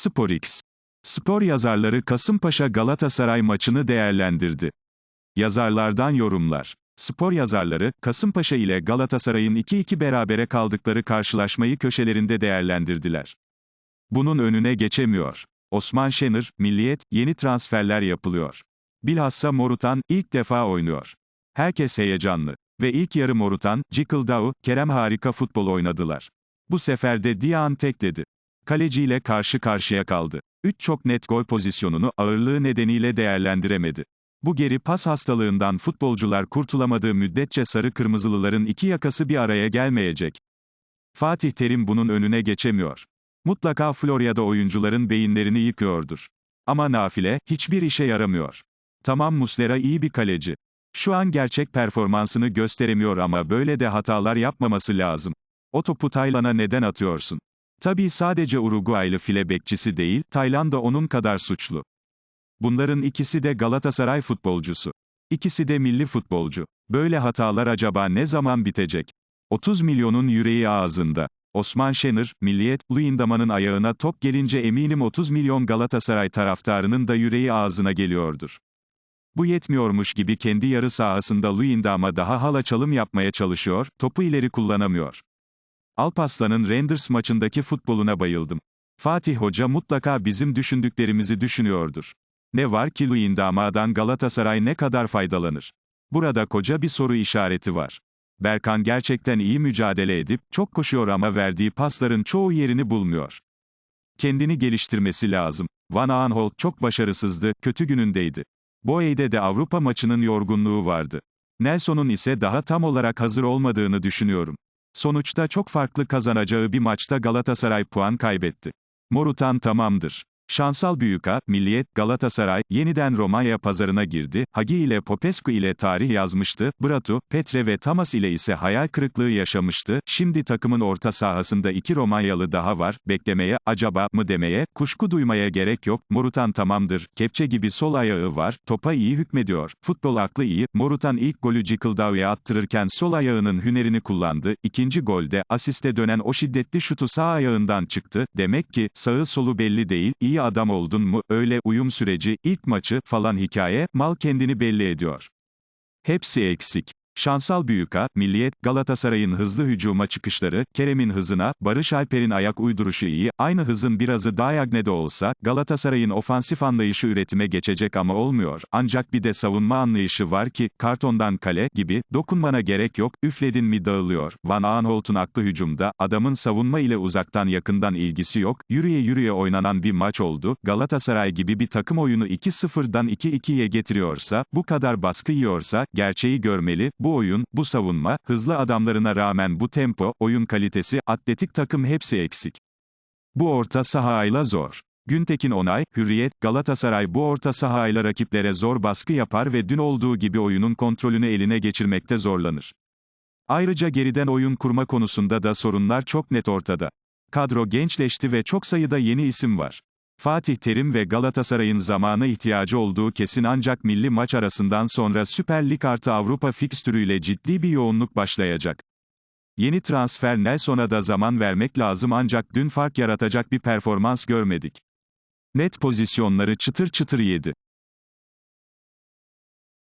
SporX. Spor yazarları Kasımpaşa Galatasaray maçını değerlendirdi. Yazarlardan yorumlar. Spor yazarları, Kasımpaşa ile Galatasaray'ın 2-2 berabere kaldıkları karşılaşmayı köşelerinde değerlendirdiler. Bunun önüne geçemiyor. Osman Şenır, Milliyet, yeni transferler yapılıyor. Bilhassa Morutan, ilk defa oynuyor. Herkes heyecanlı. Ve ilk yarı Morutan, Cikıldao, Kerem harika futbol oynadılar. Bu sefer de Dian tekledi. Kaleciyle karşı karşıya kaldı. 3 çok net gol pozisyonunu ağırlığı nedeniyle değerlendiremedi. Bu geri pas hastalığından futbolcular kurtulamadığı müddetçe sarı kırmızılıların iki yakası bir araya gelmeyecek. Fatih Terim bunun önüne geçemiyor. Mutlaka Florya'da oyuncuların beyinlerini yıkıyordur. Ama nafile, hiçbir işe yaramıyor. Tamam Muslera iyi bir kaleci. Şu an gerçek performansını gösteremiyor ama böyle de hatalar yapmaması lazım. O topu Taylan'a neden atıyorsun? Tabii sadece Uruguaylı file bekçisi değil, Taylan da onun kadar suçlu. Bunların ikisi de Galatasaray futbolcusu. İkisi de milli futbolcu. Böyle hatalar acaba ne zaman bitecek? 30 milyonun yüreği ağzında. Osman Şenır, Milliyet, Luyendama'nın ayağına top gelince eminim 30 milyon Galatasaray taraftarının da yüreği ağzına geliyordur. Bu yetmiyormuş gibi kendi yarı sahasında Luyendama daha hala çalım yapmaya çalışıyor, topu ileri kullanamıyor. Alpaslan'ın Renders maçındaki futboluna bayıldım. Fatih Hoca mutlaka bizim düşündüklerimizi düşünüyordur. Ne var ki Luyendama'dan Galatasaray ne kadar faydalanır? Burada koca bir soru işareti var. Berkan gerçekten iyi mücadele edip, çok koşuyor ama verdiği pasların çoğu yerini bulmuyor. Kendini geliştirmesi lazım. Van Aanholt çok başarısızdı, kötü günündeydi. Boey'de de Avrupa maçının yorgunluğu vardı. Nelson'un ise daha tam olarak hazır olmadığını düşünüyorum. Sonuçta çok farklı kazanacağı bir maçta Galatasaray puan kaybetti. Morutan tamamdır. Şansal Büyüka, Milliyet, Galatasaray, yeniden Romanya pazarına girdi, Hagi ile Popescu ile tarih yazmıştı, Bratu, Petre ve Tamas ile ise hayal kırıklığı yaşamıştı, şimdi takımın orta sahasında iki Romanyalı daha var, beklemeye, acaba mı demeye, kuşku duymaya gerek yok, Morutan tamamdır, kepçe gibi sol ayağı var, topa iyi hükmediyor, futbol aklı iyi, Morutan ilk golü Cikıldağ'a attırırken sol ayağının hünerini kullandı, ikinci golde, asiste dönen o şiddetli şutu sağ ayağından çıktı, demek ki, sağı solu belli değil, iyi adam oldun mu, öyle uyum süreci, ilk maçı, falan hikaye, mal kendini belli ediyor. Hepsi eksik. Şansal Büyüka, Milliyet, Galatasaray'ın hızlı hücuma çıkışları, Kerem'in hızına, Barış Alper'in ayak uyduruşu iyi, aynı hızın birazı Diagne'de olsa, Galatasaray'ın ofansif anlayışı üretime geçecek ama olmuyor. Ancak bir de savunma anlayışı var ki, kartondan kale, gibi, dokunmana gerek yok, üfledin mi dağılıyor. Van Aanholt'un aklı hücumda, adamın savunma ile uzaktan yakından ilgisi yok, yürüye yürüye oynanan bir maç oldu, Galatasaray gibi bir takım oyunu 2-0'dan 2-2'ye getiriyorsa, bu kadar baskı yiyorsa, gerçeği görmeli, bu oyun, bu savunma, hızlı adamlarına rağmen bu tempo, oyun kalitesi, atletik takım hepsi eksik. Bu orta sahayla zor. Güntekin Onay, Hürriyet, Galatasaray bu orta sahayla rakiplere zor baskı yapar ve dün olduğu gibi oyunun kontrolünü eline geçirmekte zorlanır. Ayrıca geriden oyun kurma konusunda da sorunlar çok net ortada. Kadro gençleşti ve çok sayıda yeni isim var. Fatih Terim ve Galatasaray'ın zamana ihtiyacı olduğu kesin ancak milli maç arasından sonra Süper Lig artı Avrupa fikstürüyle ciddi bir yoğunluk başlayacak. Yeni transfer Nelson'a da zaman vermek lazım ancak dün fark yaratacak bir performans görmedik. Net pozisyonları çıtır çıtır yedi.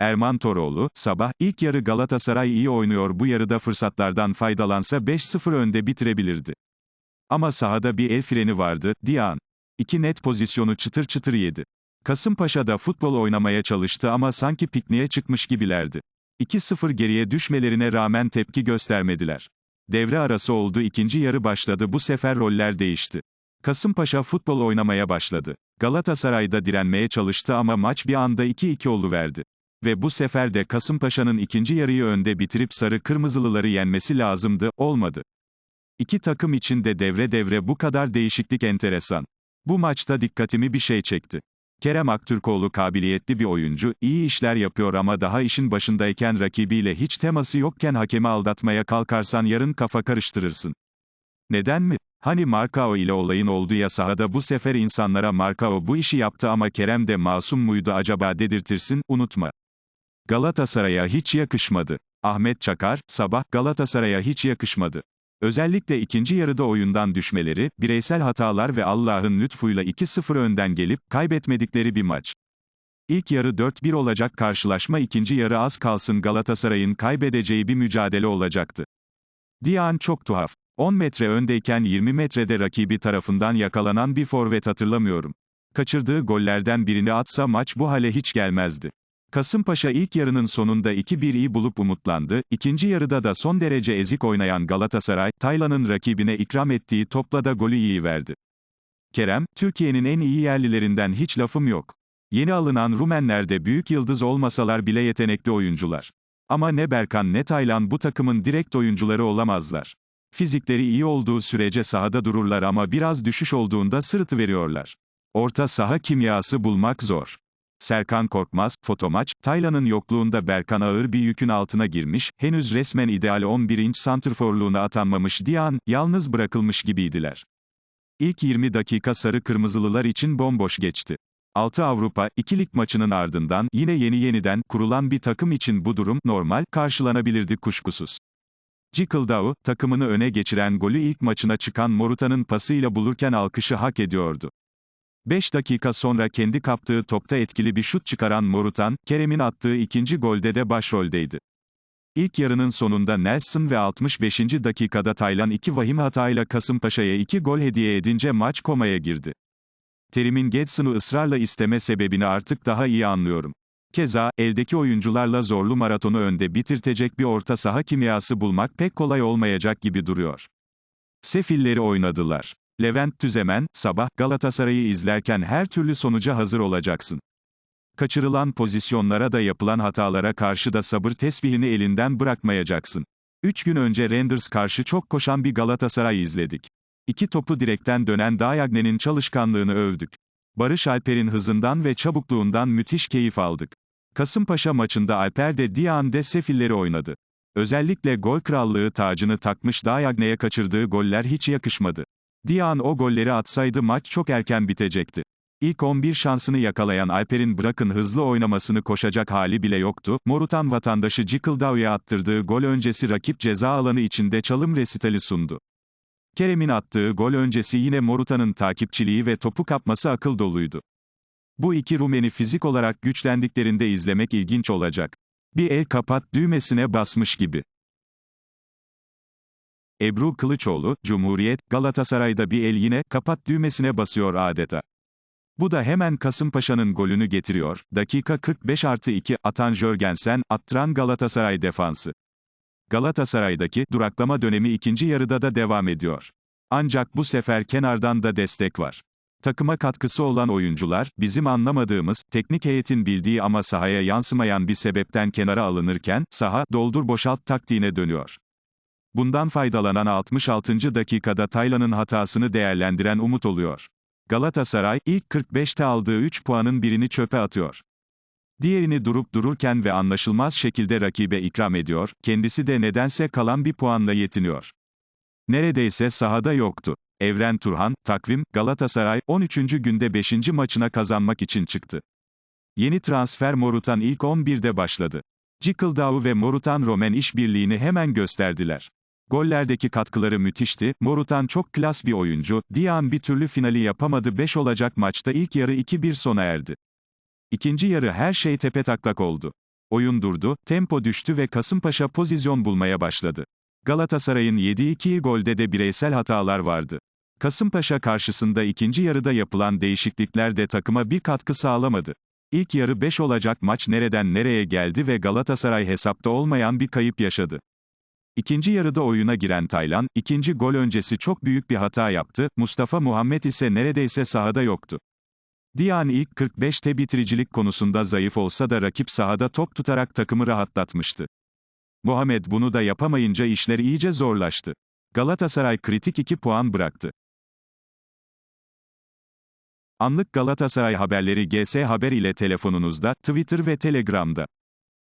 Erman Toroğlu, sabah, ilk yarı Galatasaray iyi oynuyor bu yarıda fırsatlardan faydalansa 5-0 önde bitirebilirdi. Ama sahada bir el freni vardı, Dian. İki net pozisyonu çıtır çıtır yedi. Kasımpaşa'da futbol oynamaya çalıştı ama sanki pikniğe çıkmış gibilerdi. 2-0 geriye düşmelerine rağmen tepki göstermediler. Devre arası oldu ikinci yarı başladı bu sefer roller değişti. Kasımpaşa futbol oynamaya başladı. Galatasaray'da direnmeye çalıştı ama maç bir anda 2-2 oluverdi. Ve bu sefer de Kasımpaşa'nın ikinci yarıyı önde bitirip sarı kırmızılıları yenmesi lazımdı, olmadı. İki takım için de devre devre bu kadar değişiklik enteresan. Bu maçta dikkatimi bir şey çekti. Kerem Aktürkoğlu kabiliyetli bir oyuncu, iyi işler yapıyor ama daha işin başındayken rakibiyle hiç teması yokken hakemi aldatmaya kalkarsan yarın kafa karıştırırsın. Neden mi? Hani Markao ile olayın oldu ya sahada bu sefer insanlara Markao bu işi yaptı ama Kerem de masum muydu acaba dedirtirsin, unutma. Galatasaray'a hiç yakışmadı. Ahmet Çakar, sabah, Galatasaray'a hiç yakışmadı. Özellikle ikinci yarıda oyundan düşmeleri, bireysel hatalar ve Allah'ın lütfuyla 2-0 önden gelip, kaybetmedikleri bir maç. İlk yarı 4-1 olacak karşılaşma ikinci yarı az kalsın Galatasaray'ın kaybedeceği bir mücadele olacaktı. Diyan çok tuhaf. 10 metre öndeyken 20 metrede rakibi tarafından yakalanan bir forvet hatırlamıyorum. Kaçırdığı gollerden birini atsa maç bu hale hiç gelmezdi. Kasımpaşa ilk yarının sonunda 2-1'i bulup umutlandı, ikinci yarıda da son derece ezik oynayan Galatasaray, Taylan'ın rakibine ikram ettiği topla da golü iyi verdi. Kerem, Türkiye'nin en iyi yerlilerinden hiç lafım yok. Yeni alınan Rumenler de büyük yıldız olmasalar bile yetenekli oyuncular. Ama ne Berkan ne Taylan bu takımın direkt oyuncuları olamazlar. Fizikleri iyi olduğu sürece sahada dururlar ama biraz düşüş olduğunda sırıtı veriyorlar. Orta saha kimyası bulmak zor. Serkan Korkmaz, fotomaç, Taylan'ın yokluğunda Berkan ağır bir yükün altına girmiş, henüz resmen ideal 11 inç santrforluğuna atanmamış Diyan, yalnız bırakılmış gibiydiler. İlk 20 dakika sarı kırmızılılar için bomboş geçti. 6 Avrupa, 2 lig maçının ardından, yine yeni yeniden, kurulan bir takım için bu durum, normal, karşılanabilirdi kuşkusuz. Cikıldao, takımını öne geçiren golü ilk maçına çıkan Moruta'nın pasıyla bulurken alkışı hak ediyordu. 5 dakika sonra kendi kaptığı topta etkili bir şut çıkaran Morutan, Kerem'in attığı ikinci golde de başroldeydi. İlk yarının sonunda Nelson ve 65. dakikada Taylan iki vahim hatayla Kasımpaşa'ya iki gol hediye edince maç komaya girdi. Terim'in Gedson'u ısrarla isteme sebebini artık daha iyi anlıyorum. Keza, eldeki oyuncularla zorlu maratonu önde bitirtecek bir orta saha kimyası bulmak pek kolay olmayacak gibi duruyor. Sefilleri oynadılar. Levent Tüzemen, sabah, Galatasaray'ı izlerken her türlü sonuca hazır olacaksın. Kaçırılan pozisyonlara da yapılan hatalara karşı da sabır tesbihini elinden bırakmayacaksın. Üç gün önce Renders karşı çok koşan bir Galatasaray izledik. İki topu direkten dönen Dayagne'nin çalışkanlığını övdük. Barış Alper'in hızından ve çabukluğundan müthiş keyif aldık. Kasımpaşa maçında Alper de Dian'de sefilleri oynadı. Özellikle gol krallığı tacını takmış Dayagne'ye kaçırdığı goller hiç yakışmadı. Dian o golleri atsaydı maç çok erken bitecekti. İlk 11 şansını yakalayan Alper'in bırakın hızlı oynamasını koşacak hali bile yoktu. Morutan vatandaşı Cikıldao'ya attırdığı gol öncesi rakip ceza alanı içinde çalım resitali sundu. Kerem'in attığı gol öncesi yine Morutan'ın takipçiliği ve topu kapması akıl doluydu. Bu iki Rumeni fizik olarak güçlendiklerinde izlemek ilginç olacak. Bir el kapat düğmesine basmış gibi. Ebru Kılıçoğlu, Cumhuriyet, Galatasaray'da bir el yine, kapat düğmesine basıyor adeta. Bu da hemen Kasımpaşa'nın golünü getiriyor. Dakika 45 artı 2, atan Jörgensen, attıran Galatasaray defansı. Galatasaray'daki, duraklama dönemi ikinci yarıda da devam ediyor. Ancak bu sefer kenardan da destek var. Takıma katkısı olan oyuncular, bizim anlamadığımız, teknik heyetin bildiği ama sahaya yansımayan bir sebepten kenara alınırken, saha, doldur boşalt taktiğine dönüyor. Bundan faydalanan 66. dakikada Taylan'ın hatasını değerlendiren Umut oluyor. Galatasaray, ilk 45'te aldığı 3 puanın birini çöpe atıyor. Diğerini durup dururken ve anlaşılmaz şekilde rakibe ikram ediyor, kendisi de nedense kalan bir puanla yetiniyor. Neredeyse sahada yoktu. Evren Turhan, takvim, Galatasaray, 13. günde 5. maçına kazanmak için çıktı. Yeni transfer Morutan ilk 11'de başladı. Cikıldao ve Morutan Romen işbirliğini hemen gösterdiler. Gollerdeki katkıları müthişti, Morutan çok klas bir oyuncu, Dian bir türlü finali yapamadı 5 olacak maçta ilk yarı 2-1 sona erdi. İkinci yarı her şey tepe taklak oldu. Oyun durdu, tempo düştü ve Kasımpaşa pozisyon bulmaya başladı. Galatasaray'ın yediği iki golde de bireysel hatalar vardı. Kasımpaşa karşısında ikinci yarıda yapılan değişiklikler de takıma bir katkı sağlamadı. İlk yarı 5 olacak maç nereden nereye geldi ve Galatasaray hesapta olmayan bir kayıp yaşadı. İkinci yarıda oyuna giren Taylan, ikinci gol öncesi çok büyük bir hata yaptı, Mustafa Muhammed ise neredeyse sahada yoktu. Diyan ilk 45'te bitiricilik konusunda zayıf olsa da rakip sahada top tutarak takımı rahatlatmıştı. Muhammed bunu da yapamayınca işler iyice zorlaştı. Galatasaray kritik 2 puan bıraktı. Anlık Galatasaray haberleri GS Haber ile telefonunuzda, Twitter ve Telegram'da.